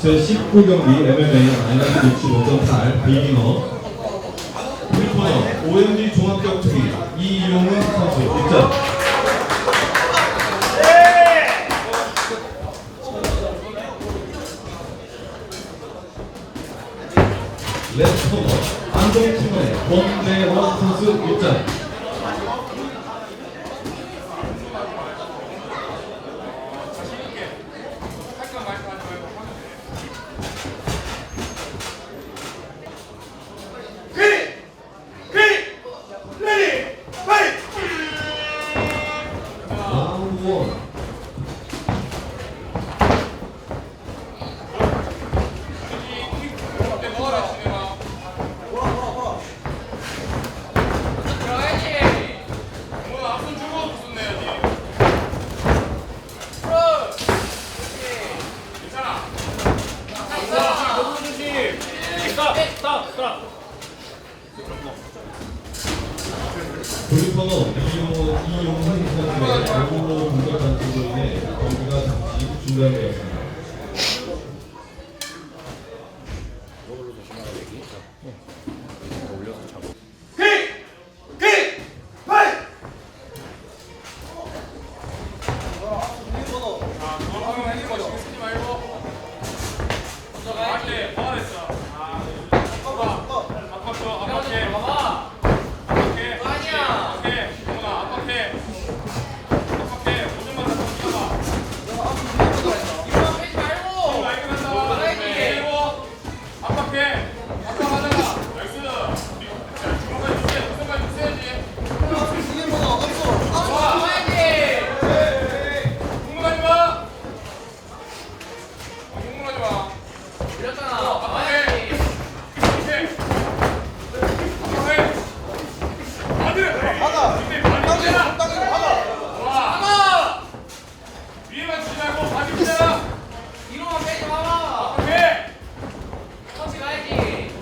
제19경기 MMA 마이너스 65.8 비기너 프리코너 OMG 종합격 투기 이용훈 선수 1점 레프코너 안동팀의 권대원 선수 1점 라운드 1 브리커너 이용훈 이 선수의 얼굴로 공격 단축으로 인해 경기가 잠시 중단되었습니다. 위에만 주지 말고 바지 붙여라. 뒤로만 빼지 마라. 오케이. 터치 가야지.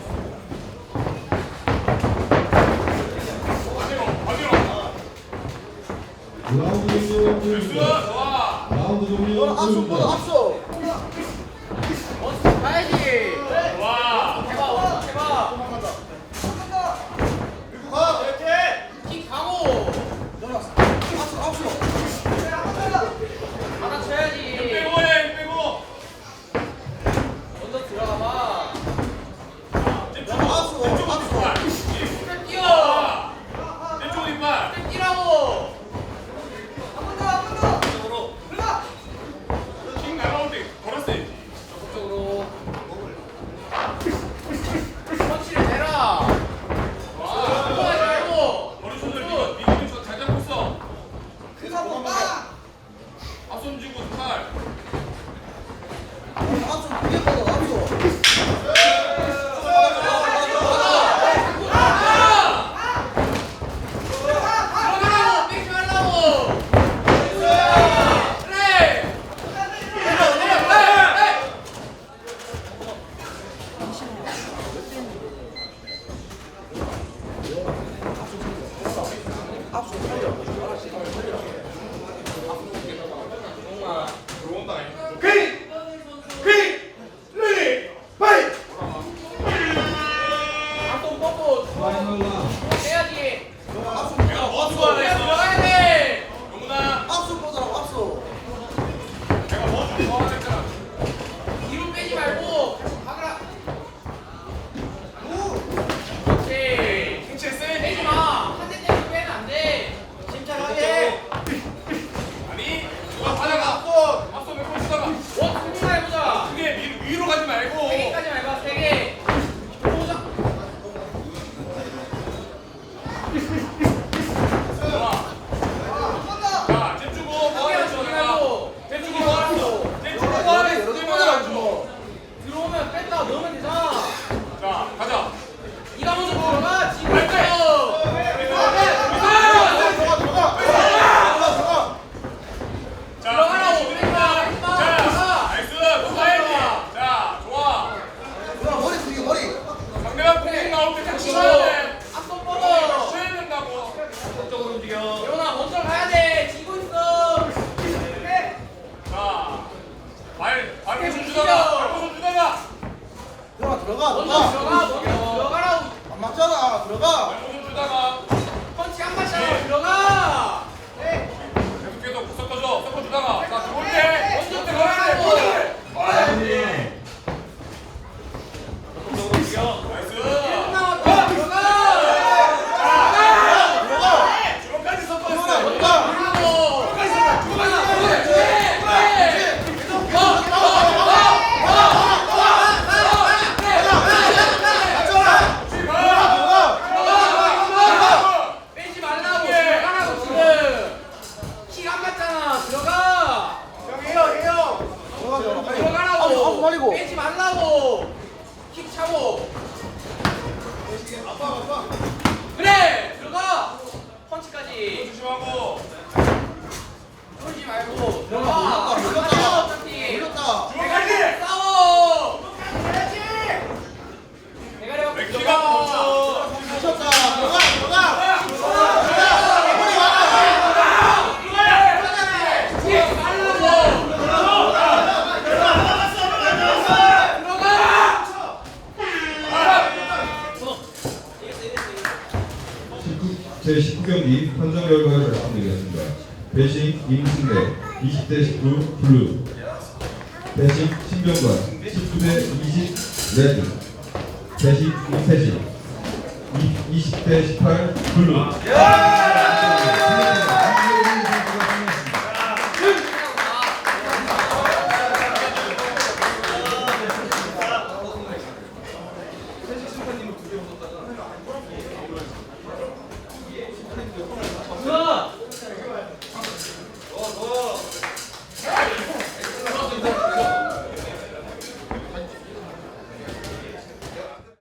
바지로, 바지로. 라운드 종료 좋아, 좋아. 라운드 종료 원스 가야지. 좋아. 해봐, 원스 해봐. 킥 가고. 받아쳐야 Thank you. 들어가. 주다가 속 말리고. 빼지 말라고. 킥 차고. 아빠 아빠. 그래 들어가. 펀치까지. 조심하고. 쫄지 말고 들어가. 국경 및 판정 결과를 말씀드리겠습니다. 배식 임승래 20대 19 블루. 배식 신병관 19대 20 레드. 배식 임태진 20대 18 블루.